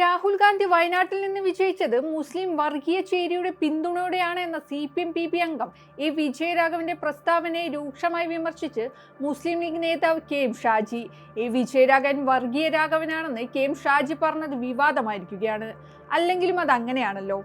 രാഹുൽ ഗാന്ധി വയനാട്ടിൽ നിന്ന് വിജയിച്ചത് മുസ്ലിം വർഗീയ ചേരിയുടെ പിന്തുണയോടെയാണ് എന്ന C P M P P അംഗം എ വിജയരാഘവന്റെ പ്രസ്താവനയെ രൂക്ഷമായി വിമർശിച്ച് മുസ്ലിം ലീഗ് നേതാവ് K M Shaji. A Vijayaraghavan വർഗീയ രാഘവനാണെന്ന് കെ എം ഷാജി പറഞ്ഞത് വിവാദമായിരിക്കുകയാണ്. അല്ലെങ്കിലും അത് അങ്ങനെയാണല്ലോ.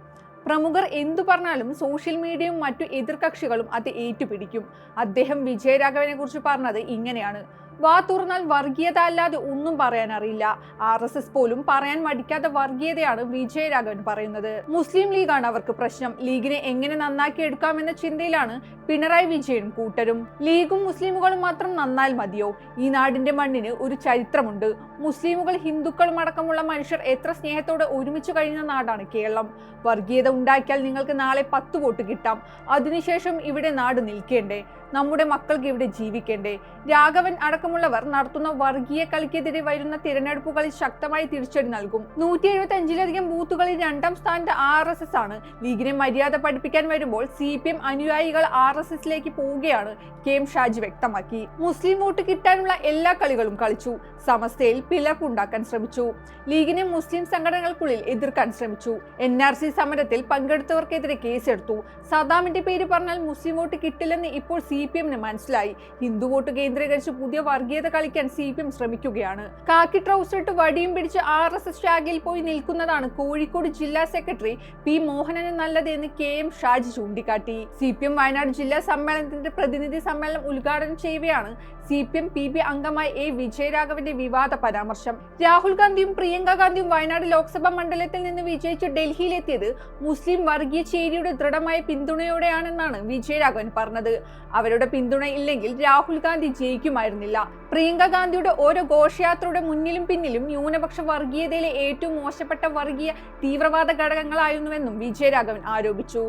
പ്രമുഖർ എന്തു പറഞ്ഞാലും സോഷ്യൽ മീഡിയയും മറ്റു എതിർകക്ഷികളും അത് ഏറ്റുപിടിക്കും. അദ്ദേഹം വിജയരാഘവനെ കുറിച്ച് പറഞ്ഞത് ഇങ്ങനെയാണ്. വാ തുറന്നാൽ വർഗീയത അല്ലാതെ ഒന്നും പറയാൻ അറിയില്ല. ആർ എസ് എസ് പോലും പറയാൻ മടിക്കാത്ത വർഗീയതയാണ് വിജയരാഘവൻ പറയുന്നത്. മുസ്ലിം ലീഗാണ് അവർക്ക് പ്രശ്നം. ലീഗിനെ എങ്ങനെ നന്നാക്കി എടുക്കാമെന്ന ചിന്തയിലാണ് പിണറായി വിജയനും കൂട്ടരും ലീഗും മുസ്ലിമുകളും മാത്രം നന്നാൽ മതിയോ? ഈ നാടിന്റെ മണ്ണിന് ഒരു ചരിത്രമുണ്ട്. മുസ്ലിമുകൾ ഹിന്ദുക്കളും അടക്കമുള്ള മനുഷ്യർ എത്ര സ്നേഹത്തോടെ ഒരുമിച്ച് കഴിഞ്ഞ നാടാണ് കേരളം. വർഗീയത ഉണ്ടാക്കിയാൽ നിങ്ങൾക്ക് നാളെ പത്ത് വോട്ട് കിട്ടാം. അതിനുശേഷം ഇവിടെ നാട് നിൽക്കേണ്ടേ? നമ്മുടെ മക്കൾക്ക് ഇവിടെ ജീവിക്കേണ്ടേ? രാഘവൻ അടക്കമുള്ളവർ നടത്തുന്ന വർഗീയ കളിക്കെതിരെ വരുന്ന തിരഞ്ഞെടുപ്പുകളിൽ ശക്തമായി തിരിച്ചടി നൽകും. നൂറ്റി എഴുപത്തി അഞ്ചിലധികം ബൂത്തുകളിൽ രണ്ടാം സ്ഥാനത്ത് ആർ എസ് എസ് ആണ്. ലീഗിനെ മര്യാദ പഠിപ്പിക്കാൻ വരുമ്പോൾ സി പി എം അനുയായികൾ ആർ എസ് എസിലേക്ക് പോവുകയാണ്. കെ എം ഷാജി വ്യക്തമാക്കി. മുസ്ലിം വോട്ട് കിട്ടാനുള്ള എല്ലാ കളികളും കളിച്ചു. സമസ്തയിൽ പിളർപ്പുണ്ടാക്കാൻ ശ്രമിച്ചു. ലീഗിനെ മുസ്ലിം സംഘടനകൾക്കുള്ളിൽ എതിർക്കാൻ ശ്രമിച്ചു. എൻ ആർ സി സമരത്തിൽ പങ്കെടുത്തവർക്കെതിരെ കേസെടുത്തു. സദാമിന്റെ പേര് പറഞ്ഞാൽ മുസ്ലിം വോട്ട് കിട്ടില്ലെന്ന് ഇപ്പോൾ സി പി എമ്മിന് മനസ്സിലായി. ഹിന്ദു വോട്ട് കേന്ദ്രീകരിച്ച് പുതിയ വർഗീയത കളിക്കാൻ സി പി എം ശ്രമിക്കുകയാണ്. കാക്കി ട്രൗസർ ഇട്ട് വടിയും പിടിച്ച് ആർ എസ് എസ് ശാഖയിൽ പോയി നിൽക്കുന്നതാണ് കോഴിക്കോട് ജില്ലാ സെക്രട്ടറി പി മോഹനന് നല്ലതെന്ന് കെ എം ഷാജി ചൂണ്ടിക്കാട്ടി. സി പി എം വയനാട് ജില്ലാ സമ്മേളനത്തിന്റെ പ്രതിനിധി സമ്മേളനം ഉദ്ഘാടനം ചെയ്യുകയാണ് C P M P B അംഗമായ എ വിജയരാഘവന്റെ വിവാദ പരാമർശം. രാഹുൽ ഗാന്ധിയും പ്രിയങ്ക ഗാന്ധിയും വയനാട് ലോക്സഭാ മണ്ഡലത്തിൽ നിന്ന് വിജയിച്ച് ഡൽഹിയിലെത്തിയത് മുസ്ലിം വർഗീയ ചേരിയുടെ ദൃഢമായ പിന്തുണയോടെയാണെന്നാണ് വിജയരാഘവൻ പറഞ്ഞത്. അവരുടെ പിന്തുണ ഇല്ലെങ്കിൽ രാഹുൽ ഗാന്ധി ജയിക്കുമായിരുന്നില്ല. പ്രിയങ്ക ഗാന്ധിയുടെ ഓരോ ഘോഷയാത്രയുടെ മുന്നിലും പിന്നിലും ന്യൂനപക്ഷ വർഗീയതയിലെ ഏറ്റവും മോശപ്പെട്ട വർഗീയ തീവ്രവാദ ഘടകങ്ങളായിരുന്നുവെന്നും വിജയരാഘവൻ ആരോപിച്ചു.